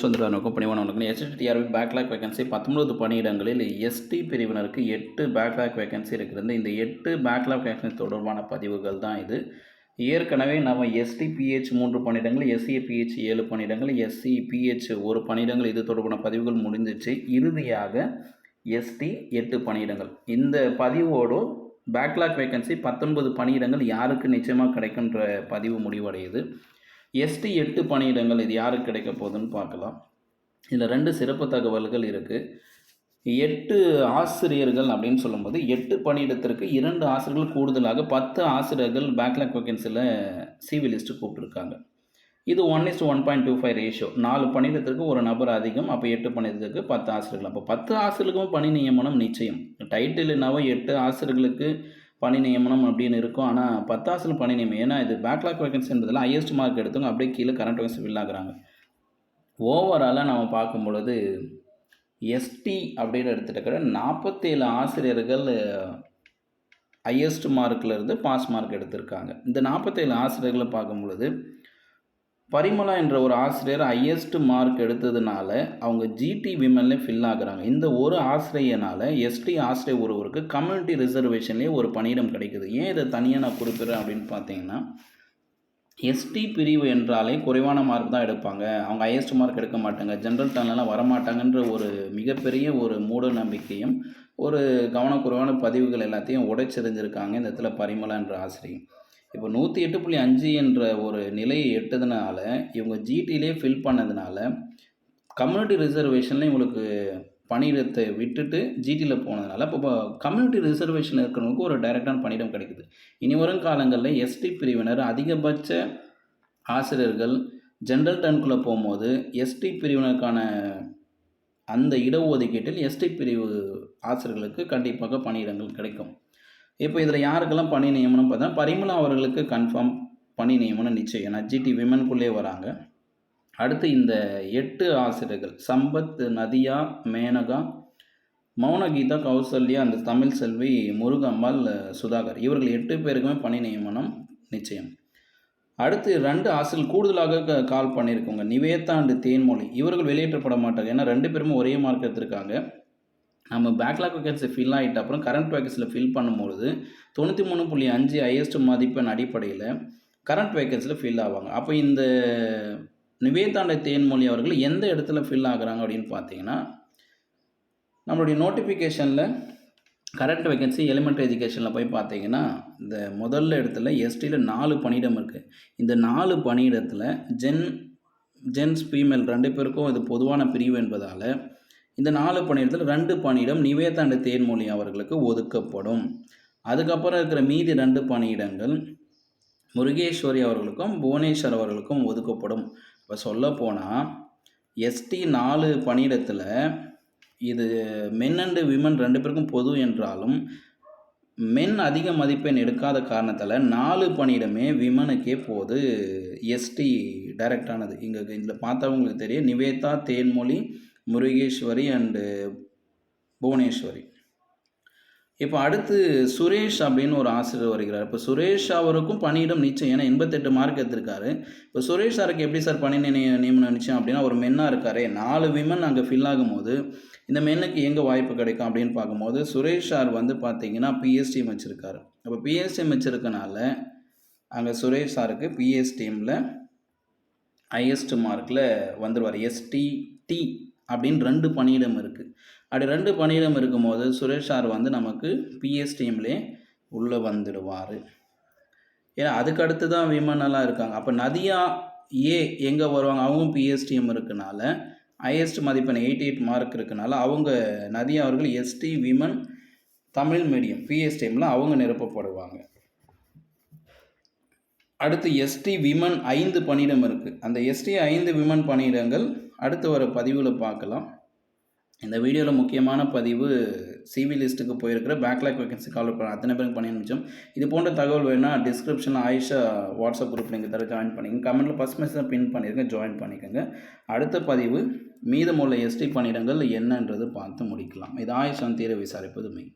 சுந்தரனுக்கும் பணிவான வணக்கம். எஸ்டிஆர்பி backlog vacancy பத்தொன்பது பணியிடங்களில் எஸ்டி பிரிவினருக்கு எட்டு பேக்லாக் வேகன்சி இருக்கிறது. இந்த எட்டு பேக்லாக் வேகன்சி தொடர்பான பதிவுகள் தான் இது. ஏற்கனவே நம்ம எஸ்டி பிஹெச் மூன்று பணியிடங்கள் எஸ்சி பிஹெச் ஏழு பணியிடங்கள் எஸ்சி பிஹெச் ஒரு பணியிடங்கள். இது தொடர்பான பதிவுகள் முடிஞ்சிச்சு. இறுதியாக எஸ்டி எட்டு பணியிடங்கள். இந்த பதிவோடு பேக்லாக் வேகன்சி பத்தொன்பது பணியிடங்கள் யாருக்கு நிச்சயமாக கிடைக்குன்ற பதிவு முடிவடையுது. எஸ்டி எட்டு பணியிடங்கள் இது யாருக்கு கிடைக்க போகுதுன்னு பார்க்கலாம். இதில் ரெண்டு சிறப்பு தகவல்கள் இருக்குது எட்டு ஆசிரியர்கள் அப்படின்னு சொல்லும்போது எட்டு பணியிடத்திற்கு இரண்டு ஆசிரியர்கள் கூடுதலாக பத்து ஆசிரியர்கள் பேக்லாக் வேகன்சியில் சிவி லிஸ்ட்டு கூப்பிட்ருக்காங்க இது one is one point two five ratio நாலு பணியிடத்திற்கு ஒரு நபர் அதிகம் அப்போ எட்டு பணியிடத்துக்கு பத்து ஆசிரியர்கள். அப்போ பத்து ஆசிரியர்களுக்கும் பணி நியமனம் நிச்சயம். டைட்டில் என்னவோ எட்டு ஆசிரியர்களுக்கு பணி நியமனம் அப்படின்னு இருக்கும். ஆனால் பத்தாசில் பணி நியமனம் ஏன்னா இது பேக்லாக் வேகன்சின்றதுல ஹையஸ்ட் மார்க் எடுத்தவங்க அப்படியே கீழே கரண்ட் வேகன்சி வில்லாகிறாங்க ஓவராலாக நம்ம பார்க்கும் பொழுது எஸ்டி அப்படின்னு எடுத்துகிட்ட நாற்பத்தேழு ஆசிரியர்கள் ஹையஸ்ட் மார்க்கில் இருந்து பாஸ் மார்க் எடுத்திருக்காங்க. இந்த நாற்பத்தேழு ஆசிரியர்களை பார்க்கும் பொழுது பரிமளா என்ற ஒரு ஆசிரியர் ஹையஸ்ட் மார்க் எடுத்ததுனால அவங்க ஜிடி விமன்ல ஃபில் ஆகுறாங்க. இந்த ஒரு ஆசிரியனால் எஸ்டி ஆசிரியர் ஒருவருக்கு கம்யூனிட்டி ரிசர்வேஷன்லேயே ஒரு பணியிடம் கிடைக்குது. ஏன் இதை தனியாக நான் கொடுக்குறேன் அப்படின்னு பார்த்தீங்கன்னா எஸ்டி பிரிவு என்றாலே குறைவான மார்க் தான் எடுப்பாங்க. அவங்க ஹையஸ்ட் மார்க் எடுக்க மாட்டாங்க. ஜென்ரல் டர்ன்லாம் வரமாட்டாங்கன்ற ஒரு மிகப்பெரிய ஒரு மூட நம்பிக்கையும் ஒரு கவனக்குறைவான பதிவுகள் எல்லாத்தையும் உடைச்செறிஞ்சிருக்காங்க இந்த இடத்துல பரிமளா என்ற ஆசிரியர். இப்போ நூற்றி எட்டு புள்ளி அஞ்சு என்ற ஒரு நிலையை எட்டதுனால இவங்க ஜிடிலே ஃபில் பண்ணதுனால கம்யூனிட்டி ரிசர்வேஷனில் இவங்களுக்கு பணியிடத்தை விட்டுட்டு ஜிடியில் போனதுனால இப்போ கம்யூனிட்டி ரிசர்வேஷனில் இருக்கிறவங்களுக்கு ஒரு டைரெக்டான பணியிடம் கிடைக்குது. இனி வரும் காலங்களில் எஸ்டி பிரிவினர் அதிகபட்ச ஆசிரியர்கள் ஜென்ரல் டர்னுக்குள்ளே போகும்போது எஸ்டி பிரிவினருக்கான அந்த இடஒதுக்கீட்டில் எஸ்டி பிரிவு ஆசிரியர்களுக்கு கண்டிப்பாக பணியிடங்கள் கிடைக்கும். இப்போ இதில் யாருக்கெல்லாம் பணி நியமனம் பார்த்தா பரிமளா அவர்களுக்கு கன்ஃபார்ம் பணி நியமனம் நிச்சயம். ஏன்னா ஜிடி விமனுக்குள்ளே வராங்க. அடுத்து இந்த எட்டு ஆசிரியர்கள் சம்பத் நதியா மேனகா மௌனகீதா கௌசல்யா அந்த தமிழ் செல்வி முருகம்மாள் சுதாகர். இவர்கள் எட்டு பேருக்குமே பணி நியமனம் நிச்சயம். அடுத்து ரெண்டு ஆசிரியர் கூடுதலாக கால் பண்ணியிருக்கோங்க நிவேதா அண்டு தேன்மொழி. இவர்கள் வெளியேற்றப்பட மாட்டாங்க. ஏன்னா ரெண்டு பேருமே ஒரே மார்க் எடுத்திருக்காங்க. நம்ம பேக்லாக் வேகன்சி ஃபில் ஆகிட்ட அப்புறம் கரண்ட் வேகன்சியில் ஃபில் பண்ணும்பொழுது தொண்ணூற்றி மூணு புள்ளி அஞ்சு ஹையஸ்ட் மதிப்பெண் அடிப்படையில் கரண்ட் வேகன்சியில் ஃபில் ஆவாங்க. அப்போ இந்த நிவேதாண்ட தேன்மொழி அவர்கள் எந்த இடத்துல ஃபில் ஆகுறாங்க அப்படின்னு பார்த்தீங்கன்னா நம்மளுடைய நோட்டிஃபிகேஷனில் கரண்ட் வேகன்சி எலிமெண்ட்ரி எஜுகேஷனில் போய் பார்த்தீங்கன்னா இந்த முதல்ல இடத்துல எஸ்டியில் நாலு பணியிடம் இருக்குது இந்த நாலு பணியிடத்தில் ஜென் ஜென்ஸ் ஃபீமேல் ரெண்டு பேருக்கும் இது பொதுவான பிரிவு என்பதால் இந்த நாலு பணியிடத்தில் ரெண்டு பணியிடம் நிவேதாண்டு தேன்மொழி அவர்களுக்கு ஒதுக்கப்படும். அதுக்கப்புறம் இருக்கிற மீதி ரெண்டு பணியிடங்கள் முருகேஸ்வரி அவர்களுக்கும் புவனேஸ்வர் அவர்களுக்கும் ஒதுக்கப்படும். இப்போ சொல்ல போனால் எஸ்டி நாலு பணியிடத்தில் இது மென் அண்டு விமன் ரெண்டு பேருக்கும் பொது என்றாலும் மென் அதிக மதிப்பெண் எடுக்காத காரணத்தால் நாலு பணியிடமே விமனுக்கே போது எஸ்டி டைரக்டானது இங்கே இதில் பார்த்தவங்களுக்கு தெரியும். நிவேதா தேன்மொழி முருகேஸ்வரி அண்டு புவனேஸ்வரி. இப்போ அடுத்து சுரேஷ் அப்படின்னு ஒரு ஆசிரியர் வருகிறார். இப்போ சுரேஷ் அவருக்கும் பணியிடம் நிச்சயம். ஏன்னா எண்பத்தெட்டு மார்க் எடுத்திருக்காரு. இப்போ சுரேஷ் சாருக்கு எப்படி சார் பணி நியமனம் நிச்சயம் அப்படின்னா ஒரு மென்னாக இருக்காரு. நாலு விமன் அங்கே ஃபில் ஆகும்போது இந்த மென்னுக்கு எங்கே வாய்ப்பு கிடைக்கும் அப்படின்னு பார்க்கும்போது சுரேஷ் சார் வந்து பார்த்தீங்கன்னா பிஎஸ்டிஎம் வச்சுருக்காரு. அப்போ பிஎஸ்டிஎம் வச்சுருக்கனால அங்கே சுரேஷ் சாருக்கு பிஎஸ்டிஎம்மில் ஹையஸ்ட் மார்க்கில் வந்துடுவார் எஸ்டி டி அப்படின்னு ரெண்டு பணியிடம் இருக்குது அப்படி ரெண்டு பணியிடம் இருக்கும்போது சுரேஷ் சார் வந்து நமக்கு பிஎஸ்டிஎம்லே உள்ளே வந்துடுவார். ஏன்னா அதுக்கு அடுத்து தான் விமனெல்லாம் இருக்காங்க. அப்போ நதியா ஏ எங்கே வருவாங்க? அவங்களும் பிஎஸ்டிஎம் இருக்கனால ஹையஸ்ட் மதிப்பெண் எயிட்டி எயிட் மார்க் இருக்கனால அவங்க நதியா அவர்கள் எஸ்டி விமன் தமிழ் மீடியம் பிஎஸ்டிஎம்மில் அவங்க நிரப்பப்படுவாங்க. அடுத்து எஸ்டி விமன் ஐந்து பணியிடம் இருக்குது அந்த எஸ்டி ஐந்து விமன் பணியிடங்கள் அடுத்து வர பதிவில் பார்க்கலாம். இந்த வீடியோவில் முக்கியமான பதிவு சிவி லிஸ்ட்டுக்கு போயிருக்கிற பேக்லாக் வேகன்சி கால் பண்ண அத்தனை பேருக்கு பண்ணி அனுப்பிச்சோம். இது போன்ற தகவல் வேணால் டிஸ்கிரிப்ஷனில் ஆயிஷா வாட்ஸ்அப் குரூப் நீங்கள் தர ஜாயின் பண்ணிக்கங்க. கமெண்ட்டில் ஃபஸ்ட் மெசேஜ் பின் பண்ணியிருக்கேன் ஜாயின் பண்ணிக்கோங்க. அடுத்த பதிவு மீதமுள்ள எஸ்டி பணியிடங்கள் என்னன்றது பார்த்து முடிக்கலாம். இது ஆயிஷா தீர விசாரிப்பது மெயின்